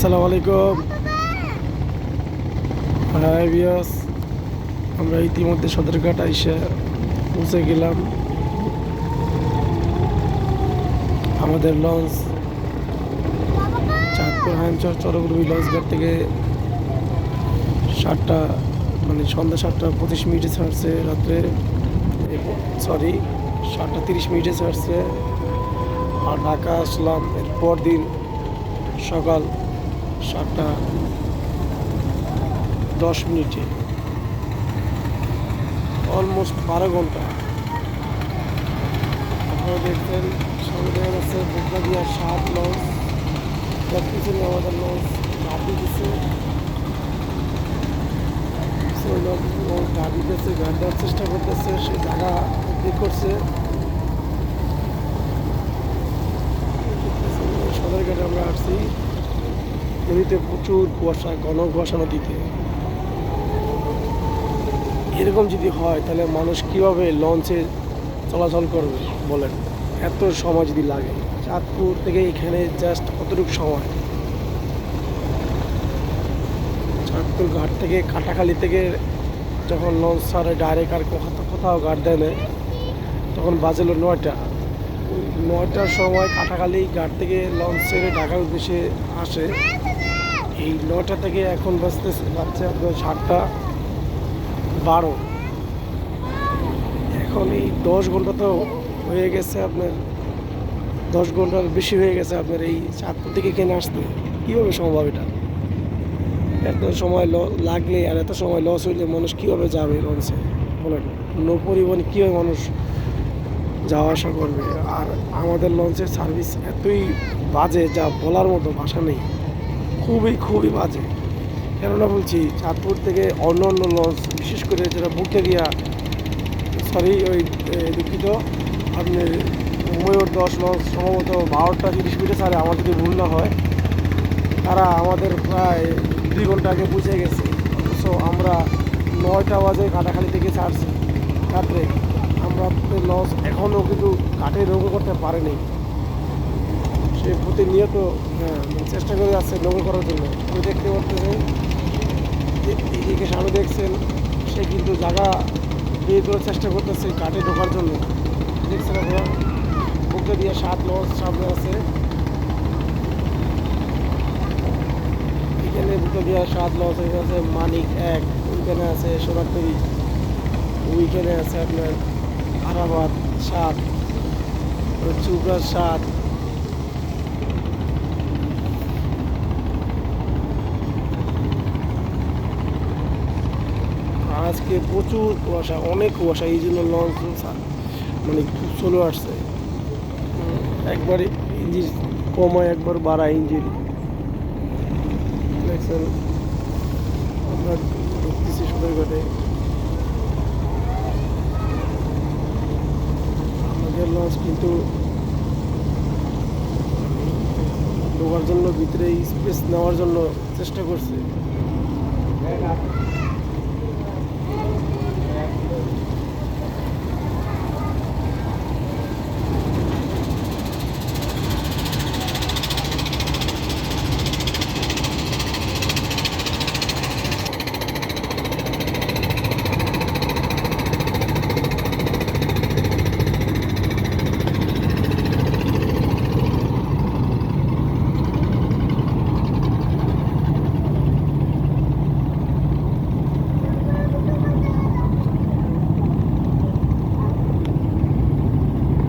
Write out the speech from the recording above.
আসসালামু আলাইকুম। হাই বিয়াস আমরা ইতিমধ্যে সদরঘাট আইসা পৌঁছে গেলাম। আমাদের লঞ্চ চাঁদপুর হাইমচর লঞ্চ ঘাট থেকে সাতটা মানে সন্ধ্যা সাতটা পঁচিশ মিনিটে ছাড়ছে রাত্রে। সরি, সাতটা তিরিশ মিনিটে ছাড়ছে। আর ঢাকা আসলাম এর পর দিন সকাল সাতটা দশ মিনিটে। অলমোস্ট বারো ঘণ্টা। আপনারা দেখছেন, সামনে দেখা যাচ্ছে বোকা দিয়া সাত লঞ্চ। তার পিছনে আমাদের লঞ্চ গাড়ি দিচ্ছে ঘাট দিতেছে ঘাট দেওয়ার চেষ্টা করতেছে, সে জায়গা ঠিক করছে। সদরঘাটে আমরা আসছি। নদীতে প্রচুর কুয়াশা, ঘন কুয়াশা নদীতে। এরকম যদি হয়, তাহলে মানুষ কীভাবে লঞ্চে চলাচল করবে বলেন? এত সময় যদি লাগে। চাঁদপুর থেকে এখানে জাস্ট কতটুকু সময়? চাঁদপুর ঘাট থেকে কাটাখালি থেকে যখন লঞ্চ ছাড়ে ডাইরেক্ট আর কোথাও কোথাও ঘাট দেয় তখন বাজেল নয়টা। নয়টার সময় কাটাখালি ঘাট থেকে লঞ্চ ছেড়ে ঢাকার উদ্দেশ্যে আসে। এই নয়টা থেকে এখন বাজতেছে বাজছে আপনার সাতটা বারো। এখন এই দশ ঘণ্টা তো হয়ে গেছে আপনার। দশ ঘণ্টার বেশি হয়ে গেছে আপনার এই চাঁদপুর থেকে কেনে আসতে। কীভাবে সম্ভব এটা? এত সময় ল- লাগলে আর এত সময় লস হইলে মানুষ কীভাবে যাবে লঞ্চে বলেন নৌ পরিবহনে কীভাবে মানুষ যাওয়া আসা করবে। আর আমাদের লঞ্চের সার্ভিস এতই বাজে যা বলার মতো ভাষা নেই। খুবই খুবই বাজে। কেননা বলছি, চাঁদপুর থেকে অন্য অন্য লঞ্চ বিশেষ করে যেটা বুকে গিয়া সরি ওই দুঃখিত। আপনি ময়ূর দশ লঞ্চ সম্ভবত বারোটা তিরিশ মিনিটে ছাড়ে আমার যদি ভুল না হয়। তারা আমাদের প্রায় দুই ঘণ্টা আগে বুঝে গেছে। অথচ আমরা নয়টা বাজে কাটাখালি থেকে ছাড়ছি রাত্রে। আমরা লঞ্চ এখনও কিন্তু কাঠে নৌকো করতে পারেনি। সে প্রতিনিয়ত হ্যাঁ চেষ্টা করে যাচ্ছে নৌকো করার জন্য। আপনি দেখতে পাচ্ছেন এদিকে সামনে দেখছেন, সে কিন্তু জায়গা বের করার চেষ্টা করতেছে কাঠে ঢোকার জন্য। দেখছেন আপনারা? বুকে দিয়ে সাত লঞ্চ সামনে আছে। এখানে বুকে দিয়ে সাত লঞ্চ এখানে আছে মানিক এক। ওইখানে আছে সোনারতরি ওইখানে আছে আপনার আরাবাদ সাত চুবরাজ সাত। আজকে প্রচুর কুয়াশা, অনেক কুয়াশা, এই জন্য লঞ্চ মানে স্লো আসছে। একবারে ইঞ্জিন কমায় একবার বাড়ায় ইঞ্জিন দেখছেন, আমরা ঢুকতেছি সদরঘাটে আমাদের লঞ্চ কিন্তু ঢোকার জন্য ভিতরে স্পেস নেওয়ার জন্য চেষ্টা করছে।